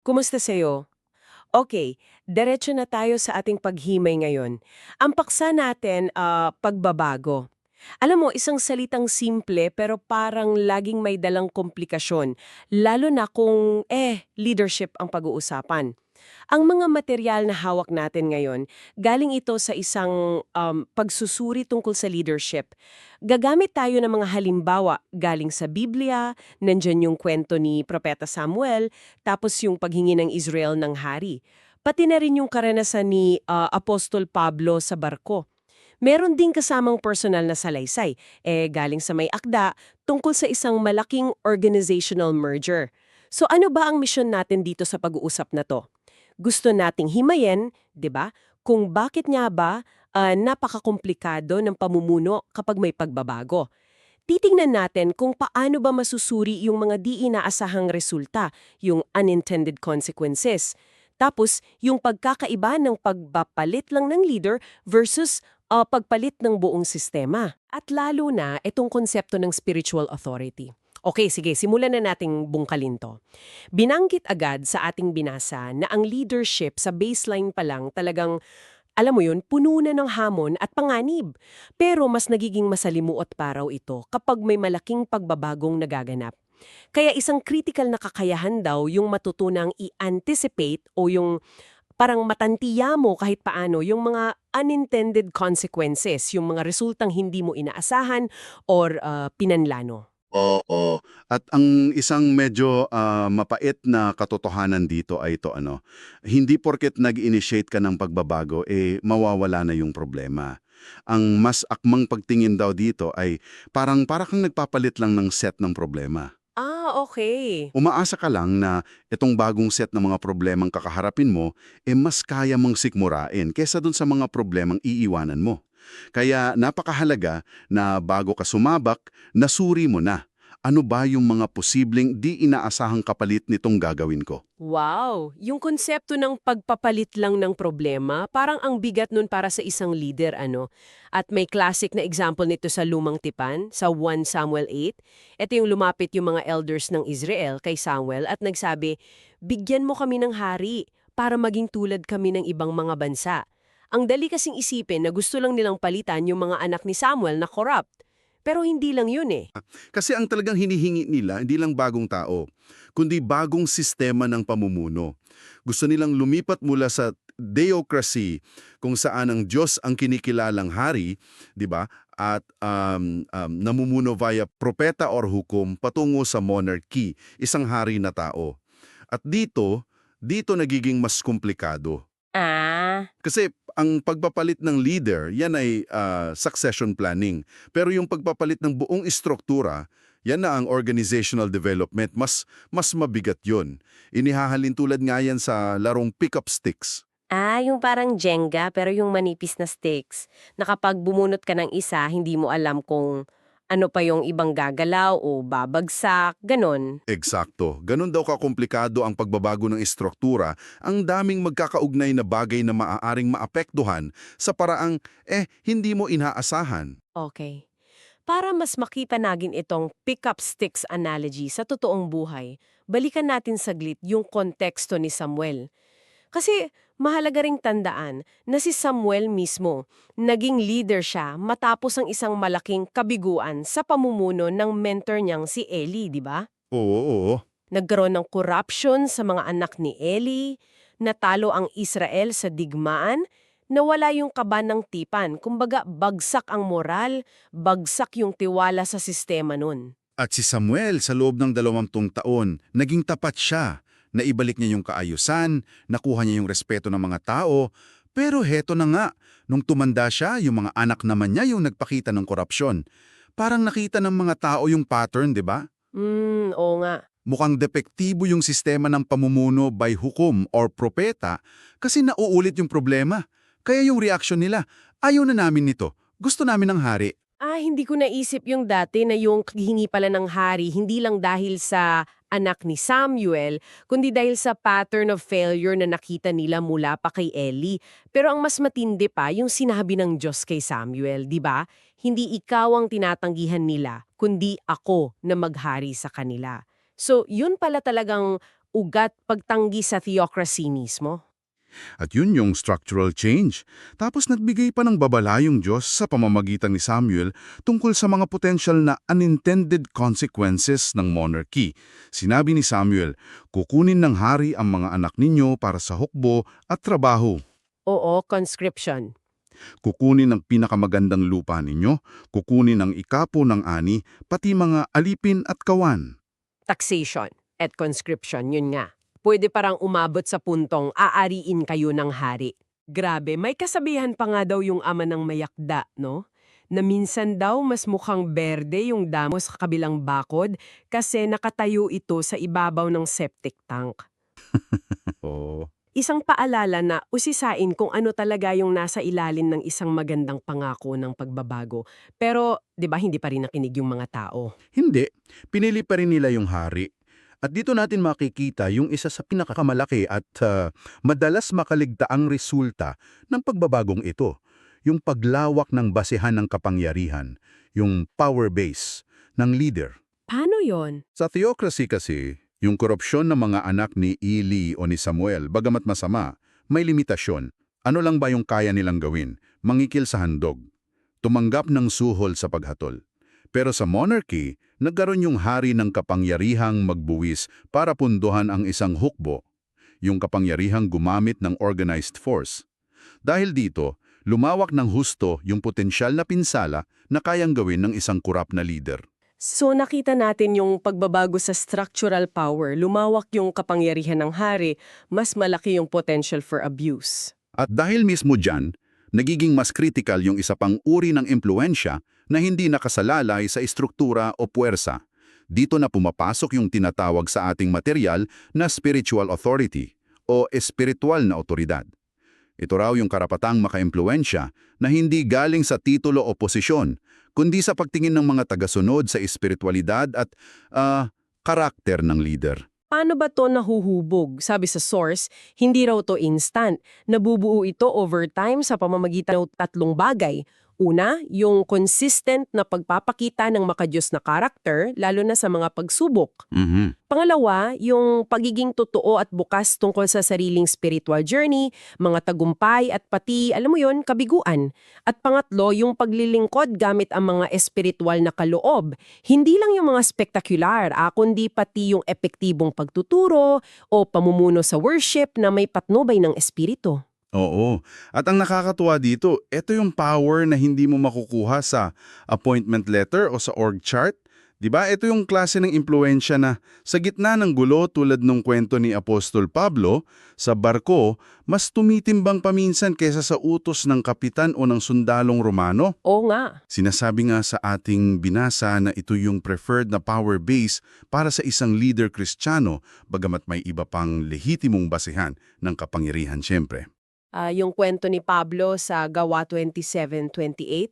Kumusta sa'yo? Okay, diretso na tayo sa ating paghimay ngayon. Ang paksa natin, ah, pagbabago. Alam mo, isang salitang simple pero parang laging may dalang komplikasyon, lalo na kung, eh, leadership ang pag-uusapan. Ang mga material na hawak natin ngayon, galing ito sa isang um, pagsusuri tungkol sa leadership. Gagamit tayo ng mga halimbawa galing sa Biblia, nandyan yung kwento ni Propeta Samuel, tapos yung paghingi ng Israel ng hari. Pati na rin yung karanasan ni ah, Apostol Pablo sa barko. Meron ding kasamang personal na salaysay, eh galing sa may akda, tungkol sa isang malaking organizational merger. So ano ba ang misyon natin dito sa pag-uusap na to? Gusto nating himayin, 'di ba? Kung bakit nga ba ah, napakakomplikado ng pamumuno kapag may pagbabago. Titingnan natin kung paano ba masusuri yung mga di inaasahang resulta, yung unintended consequences. Tapos, yung pagkakaiba ng pagpapalit lang ng leader versus ah, pagpalit ng buong sistema. At lalo na itong konsepto ng spiritual authority. Okay, sige, simulan na nating bungkalin to. Binanggit agad sa ating binasa na ang leadership sa baseline pa lang talagang, alam mo yun, puno na ng hamon at panganib. Pero mas nagiging masalimuot pa raw ito kapag may malaking pagbabagong nagaganap. Kaya isang critical na kakayahan daw yung matutunang i-anticipate o yung parang matantiya mo kahit paano yung mga unintended consequences, yung mga resultang hindi mo inaasahan or ah, pinanlano. Oo. At ang isang medyo ah, mapait na katotohanan dito ay ito ano, hindi porket nag-initiate ka ng pagbabago eh mawawala na yung problema. Ang mas akmang pagtingin daw dito ay parang para kang nagpapalit lang ng set ng problema. Ah, okay. Umaasa ka lang na itong bagong set ng mga problemang kakaharapin mo eh mas kaya mong sikmurain kesa dun sa mga problemang iiwanan mo. Kaya napakahalaga na bago ka sumabak, nasuri mo na. Ano ba yung mga posibleng di inaasahang kapalit nitong gagawin ko? Wow! Yung konsepto ng pagpapalit lang ng problema, parang ang bigat nun para sa isang leader, ano? At may classic na example nito sa Lumang Tipan, sa 1 Samuel 8. Ito yung lumapit yung mga elders ng Israel kay Samuel at nagsabi, Bigyan mo kami ng hari para maging tulad kami ng ibang mga bansa. Ang dali kasing isipin na gusto lang nilang palitan yung mga anak ni Samuel na corrupt. Pero hindi lang yun eh. Kasi ang talagang hinihingi nila, hindi lang bagong tao, kundi bagong sistema ng pamumuno. Gusto nilang lumipat mula sa theocracy, kung saan ang Diyos ang kinikilalang hari, di ba? At um, um, namumuno via propeta or hukom patungo sa monarchy, isang hari na tao. At dito, dito nagiging mas komplikado. Ah, Kasi ang pagpapalit ng leader, yan ay ah, succession planning. Pero yung pagpapalit ng buong istruktura, yan na ang organizational development. Mas, mas mabigat yun. Inihahalin tulad nga yan sa larong pick-up sticks. Ah, yung parang Jenga pero yung manipis na sticks. Na bumunot ka ng isa, hindi mo alam kung ano pa yung ibang gagalaw o babagsak, ganon. Eksakto. Ganun daw kakomplikado ang pagbabago ng istruktura, ang daming magkakaugnay na bagay na maaaring maapektuhan sa paraang, eh, hindi mo inaasahan. Okay. Para mas makipanagin itong pick-up sticks analogy sa totoong buhay, balikan natin saglit yung konteksto ni Samuel. Kasi mahalaga ring tandaan na si Samuel mismo, naging leader siya matapos ang isang malaking kabiguan sa pamumuno ng mentor niyang si Eli, di ba? Oo, oo. Nagkaroon ng corruption sa mga anak ni Eli, natalo ang Israel sa digmaan, nawala yung kaba ng tipan, kumbaga bagsak ang moral, bagsak yung tiwala sa sistema nun. At si Samuel sa loob ng dalawampung taon, naging tapat siya. Naibalik niya yung kaayusan, nakuha niya yung respeto ng mga tao. Pero heto na nga, nung tumanda siya, yung mga anak naman niya yung nagpakita ng korupsyon. Parang nakita ng mga tao yung pattern, di ba? Hmm, oo nga. Mukhang depektibo yung sistema ng pamumuno by hukom or propeta kasi nauulit yung problema. Kaya yung reaksyon nila, ayaw na namin nito, gusto namin ng hari. Ah, hindi ko naisip yung dati na yung hingi pala ng hari, hindi lang dahil sa anak ni Samuel, kundi dahil sa pattern of failure na nakita nila mula pa kay Eli. Pero ang mas matindi pa, yung sinabi ng Diyos kay Samuel, di ba? Hindi ikaw ang tinatanggihan nila, kundi ako na maghari sa kanila. So, yun pala talagang ugat pagtanggi sa theocracy mismo. At yun yung structural change. Tapos nagbigay pa ng babala yung Diyos sa pamamagitan ni Samuel tungkol sa mga potential na unintended consequences ng monarchy. Sinabi ni Samuel, kukunin ng hari ang mga anak ninyo para sa hukbo at trabaho. Oo, conscription. Kukunin ang pinakamagandang lupa ninyo, kukunin ang ikapo ng ani, pati mga alipin at kawan. Taxation at conscription, yun nga. Pwede parang umabot sa puntong aariin kayo ng hari. Grabe, may kasabihan pa nga daw yung ama ng mayakda, no? Na minsan daw mas mukhang berde yung damo sa kabilang bakod kasi nakatayo ito sa ibabaw ng septic tank. Oo. Isang paalala na usisain kung ano talaga yung nasa ilalim ng isang magandang pangako ng pagbabago. Pero, di ba, hindi pa rin nakinig yung mga tao. Hindi, pinili pa rin nila yung hari. At dito natin makikita yung isa sa pinakamalaki at ah, madalas makaligtaang resulta ng pagbabagong ito, yung paglawak ng basehan ng kapangyarihan, yung power base ng leader. Paano yon? Sa theocracy kasi, yung korupsyon ng mga anak ni Eli o ni Samuel, bagamat masama, may limitasyon. Ano lang ba yung kaya nilang gawin? Mangikil sa handog. Tumanggap ng suhol sa paghatol. Pero sa monarchy, nagkaroon yung hari ng kapangyarihang magbuwis para punduhan ang isang hukbo, yung kapangyarihang gumamit ng organized force. Dahil dito, lumawak ng husto yung potensyal na pinsala na kayang gawin ng isang kurap na leader. So nakita natin yung pagbabago sa structural power, lumawak yung kapangyarihan ng hari, mas malaki yung potential for abuse. At dahil mismo dyan, nagiging mas critical yung isa pang uri ng impluensya na hindi nakasalalay sa estruktura o puwersa. Dito na pumapasok yung tinatawag sa ating material na spiritual authority o espiritual na otoridad. Ito raw yung karapatang makaimpluensya na hindi galing sa titulo o posisyon, kundi sa pagtingin ng mga tagasunod sa espiritualidad at ah, karakter ng leader. Paano ba to nahuhubog? Sabi sa source, hindi raw to instant. Nabubuo ito over time sa pamamagitan ng tatlong bagay. Una, yung consistent na pagpapakita ng makajos na karakter, lalo na sa mga pagsubok. Mhm. Pangalawa, yung pagiging totoo at bukas tungkol sa sariling spiritual journey, mga tagumpay at pati, alam mo yon kabiguan. At pangatlo, yung paglilingkod gamit ang mga espiritual na kaloob. Hindi lang yung mga spektakular, ah, kundi pati yung epektibong pagtuturo o pamumuno sa worship na may patnubay ng espiritu. Oo. At ang nakakatuwa dito, ito yung power na hindi mo makukuha sa appointment letter o sa org chart. 'Di ba? Ito yung klase ng impluensya na sa gitna ng gulo tulad ng kwento ni Apostol Pablo, sa barko, mas tumitimbang paminsan kaysa sa utos ng kapitan o ng sundalong Romano. Oo nga. Sinasabi nga sa ating binasa na ito yung preferred na power base para sa isang leader kristyano, bagamat may iba pang lehitimong basehan ng kapangyarihan siyempre. Ah, yung kwento ni Pablo sa Gawa 27.28,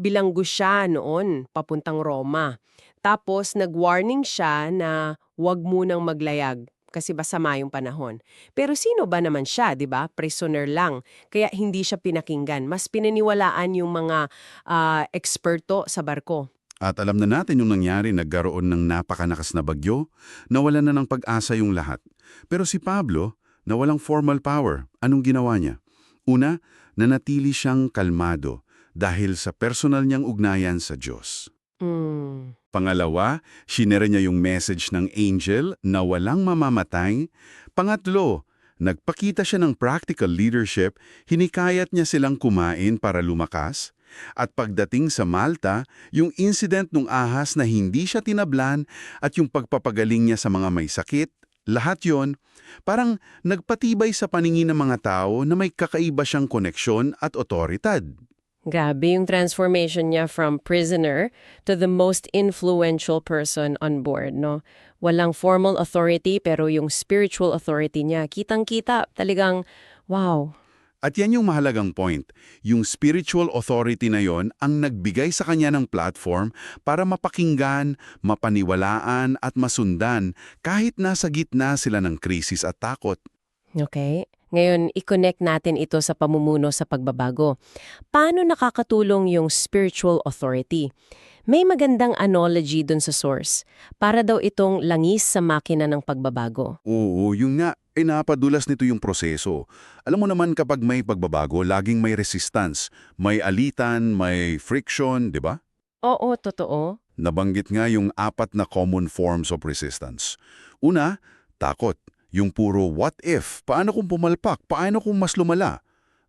bilanggo siya noon papuntang Roma. Tapos nag-warning siya na huwag munang maglayag kasi basama yung panahon. Pero sino ba naman siya, 'di ba? Prisoner lang. Kaya hindi siya pinakinggan. Mas pinaniwalaan yung mga ah, eksperto sa barko. At alam na natin yung nangyari, nagkaroon ng napakanakas na bagyo, nawala na ng pag-asa yung lahat. Pero si Pablo, na walang formal power, anong ginawa niya? Una, nanatili siyang kalmado dahil sa personal niyang ugnayan sa Diyos. Hmm. Pangalawa, shinare niya yung message ng angel na walang mamamatay. Pangatlo, nagpakita siya ng practical leadership, hinikayat niya silang kumain para lumakas. At pagdating sa Malta, yung incident ng ahas na hindi siya tinablan at yung pagpapagaling niya sa mga may sakit, lahat yon parang nagpatibay sa paningin ng mga tao na may kakaiba siyang koneksyon at otoridad. Grabe yung transformation niya from prisoner to the most influential person on board, no? Walang formal authority pero yung spiritual authority niya, kitang-kita, talagang, wow. At yan yung mahalagang point. Yung spiritual authority na yon ang nagbigay sa kanya ng platform para mapakinggan, mapaniwalaan at masundan kahit nasa gitna sila ng krisis at takot. Okay? Ngayon, i-connect natin ito sa pamumuno sa pagbabago. Paano nakakatulong yung spiritual authority? May magandang analogy dun sa source. Para daw itong langis sa makina ng pagbabago. Oo, yung nga, ay napadulas nito yung proseso. Alam mo naman kapag may pagbabago, laging may resistance, may alitan, may friction, di ba? Oo, totoo. Nabanggit nga yung apat na common forms of resistance. Una, takot. Yung puro what if, paano kung pumalpak, paano kung mas lumala?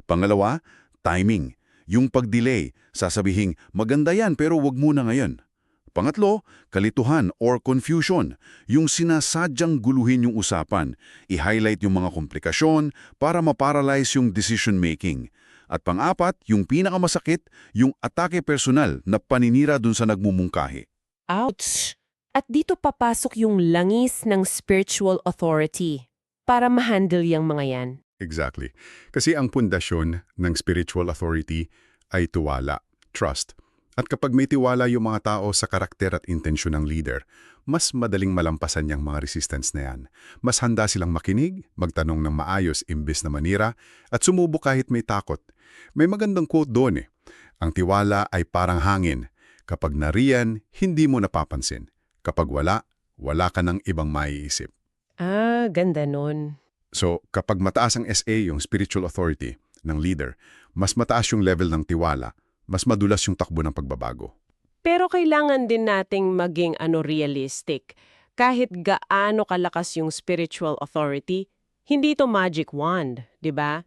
Pangalawa, timing. Yung pag-delay, sasabihing maganda yan pero wag muna ngayon. Pangatlo, kalituhan or confusion. Yung sinasadyang guluhin yung usapan, i-highlight yung mga komplikasyon para maparalyze yung decision making. At pang-apat, yung pinakamasakit, yung atake personal na paninira dun sa nagmumungkahi. Ouch! At dito papasok yung langis ng spiritual authority para ma-handle yung mga yan. Exactly. Kasi ang pundasyon ng spiritual authority ay tuwala, trust. At kapag may tiwala yung mga tao sa karakter at intensyon ng leader, mas madaling malampasan niyang mga resistance na yan. Mas handa silang makinig, magtanong ng maayos imbes na manira, at sumubo kahit may takot. May magandang quote doon eh. Ang tiwala ay parang hangin. Kapag nariyan, hindi mo napapansin. Kapag wala, wala ka ng ibang maiisip. Ah, ganda nun. So, kapag mataas ang SA, yung spiritual authority ng leader, mas mataas yung level ng tiwala, mas madulas yung takbo ng pagbabago. Pero kailangan din nating maging ano realistic. Kahit gaano kalakas yung spiritual authority, hindi ito magic wand, 'di ba?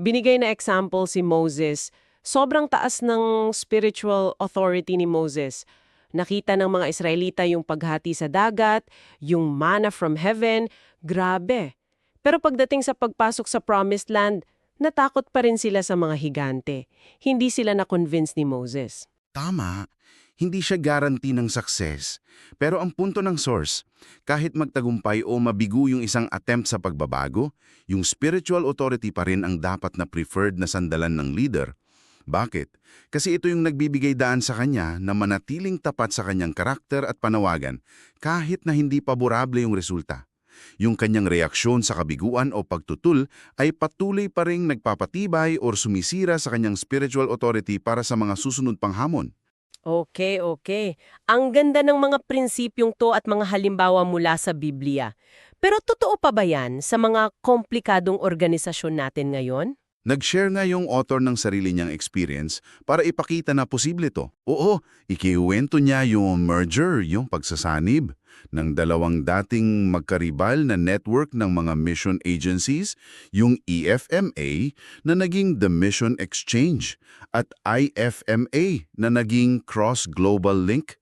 Binigay na example si Moses. Sobrang taas ng spiritual authority ni Moses. Nakita ng mga Israelita yung paghati sa dagat, yung manna from heaven, grabe. Pero pagdating sa pagpasok sa promised land, natakot pa rin sila sa mga higante. Hindi sila na-convince ni Moses. Tama, hindi siya guarantee ng success. Pero ang punto ng source, kahit magtagumpay o mabigo yung isang attempt sa pagbabago, yung spiritual authority pa rin ang dapat na preferred na sandalan ng leader. Bakit? Kasi ito yung nagbibigay daan sa kanya na manatiling tapat sa kanyang karakter at panawagan kahit na hindi paborable yung resulta. Yung kanyang reaksyon sa kabiguan o pagtutul ay patuloy pa ring nagpapatibay or sumisira sa kanyang spiritual authority para sa mga susunod pang hamon. Okay, okay. Ang ganda ng mga prinsipyong to at mga halimbawa mula sa Biblia. Pero totoo pa ba yan sa mga komplikadong organisasyon natin ngayon? Nag-share nga yung author ng sarili niyang experience para ipakita na posible to. Oo, ikiuwento niya yung merger, yung pagsasanib ng dalawang dating magkaribal na network ng mga mission agencies, yung EFMA na naging The Mission Exchange at IFMA na naging Cross Global Link.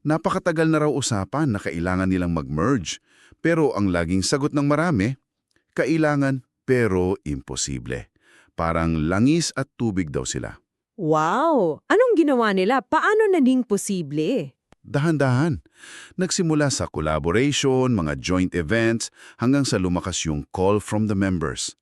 Napakatagal na raw usapan na kailangan nilang mag-merge. Pero ang laging sagot ng marami, kailangan pero imposible. Parang langis at tubig daw sila. Wow! Anong ginawa nila? Paano naging posible? Dahan-dahan. Nagsimula sa collaboration, mga joint events, hanggang sa lumakas yung call from the members.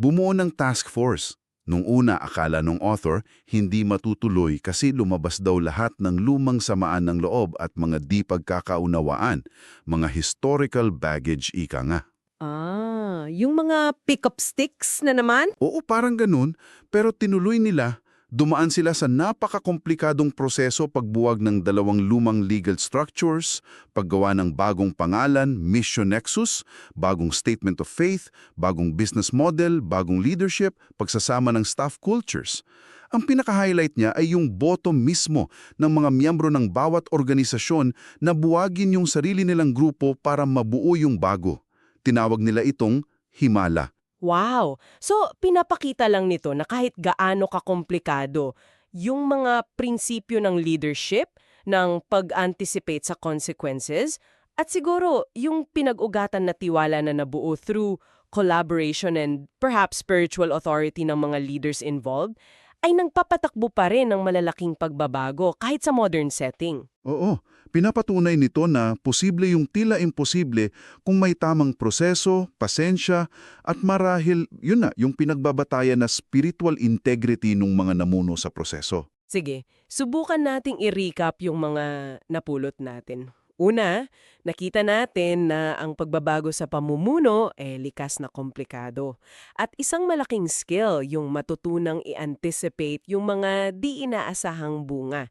Bumuo ng task force. Nung una, akala nung author, hindi matutuloy kasi lumabas daw lahat ng lumang samaan ng loob at mga di pagkakaunawaan, mga historical baggage ika nga. Ah, yung mga pick-up sticks na naman? Oo, parang ganun, pero tinuloy nila. Dumaan sila sa napakakomplikadong proseso pagbuwag ng dalawang lumang legal structures, paggawa ng bagong pangalan, Mission Nexus, bagong statement of faith, bagong business model, bagong leadership, pagsasama ng staff cultures. Ang pinaka-highlight niya ay yung boto mismo ng mga miyembro ng bawat organisasyon na buwagin yung sarili nilang grupo para mabuo yung bago. Tinawag nila itong Himala. Wow! So, pinapakita lang nito na kahit gaano kakomplikado, yung mga prinsipyo ng leadership, ng pag-anticipate sa consequences, at siguro yung pinag-ugatan na tiwala na nabuo through collaboration and perhaps spiritual authority ng mga leaders involved, ay nagpapatakbo pa rin ng malalaking pagbabago kahit sa modern setting. Oo, pinapatunay nito na posible yung tila imposible kung may tamang proseso, pasensya, at marahil, yun na, yung pinagbabatayan na spiritual integrity ng mga namuno sa proseso. Sige, subukan nating i-recap yung mga napulot natin. Una, nakita natin na ang pagbabago sa pamumuno ay likas na komplikado. At isang malaking skill yung matutunang i-anticipate yung mga di inaasahang bunga.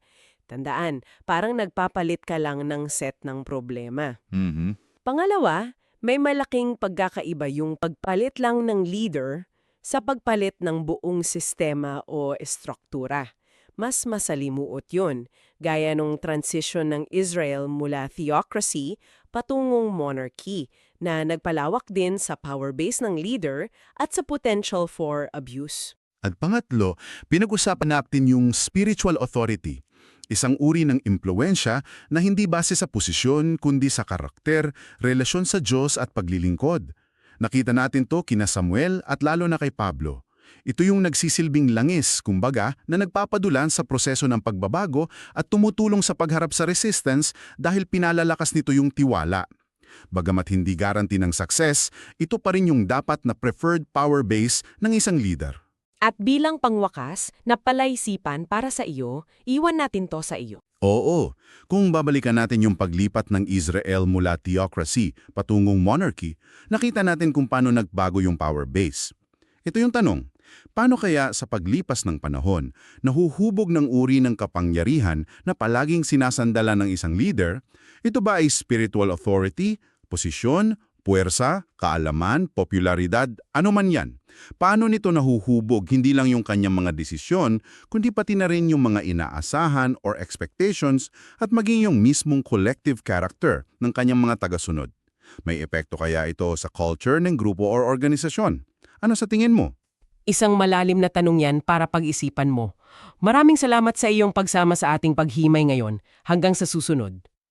Tandaan, parang nagpapalit ka lang ng set ng problema. Mhm. Pangalawa, may malaking pagkakaiba yung pagpalit lang ng leader sa pagpalit ng buong sistema o estruktura. Mas masalimuot yun, gaya nung transition ng Israel mula theocracy patungong monarchy na nagpalawak din sa power base ng leader at sa potential for abuse. At pangatlo, pinag-usapan natin yung spiritual authority. Isang uri ng impluensya na hindi base sa posisyon kundi sa karakter, relasyon sa Diyos at paglilingkod. Nakita natin to kina Samuel at lalo na kay Pablo. Ito yung nagsisilbing langis, kumbaga, na nagpapadulan sa proseso ng pagbabago at tumutulong sa pagharap sa resistance dahil pinalalakas nito yung tiwala. Bagamat hindi garanti ng success, ito pa rin yung dapat na preferred power base ng isang leader. At bilang pangwakas, napalaisipan para sa iyo, iwan natin to sa iyo. Oo, kung babalikan natin yung paglipat ng Israel mula theocracy patungong monarchy, nakita natin kung paano nagbago yung power base. Ito yung tanong, paano kaya sa paglipas ng panahon, nahuhubog ng uri ng kapangyarihan na palaging sinasandala ng isang leader? Ito ba ay spiritual authority, posisyon, puwersa, kaalaman, popularidad, ano man yan? Paano nito nahuhubog hindi lang yung kanyang mga desisyon, kundi pati na rin yung mga inaasahan or expectations at maging yung mismong collective character ng kanyang mga tagasunod. May epekto kaya ito sa culture ng grupo or organisasyon? Ano sa tingin mo? Isang malalim na tanong yan para pag-isipan mo. Maraming salamat sa iyong pagsama sa ating paghimay ngayon. Hanggang sa susunod.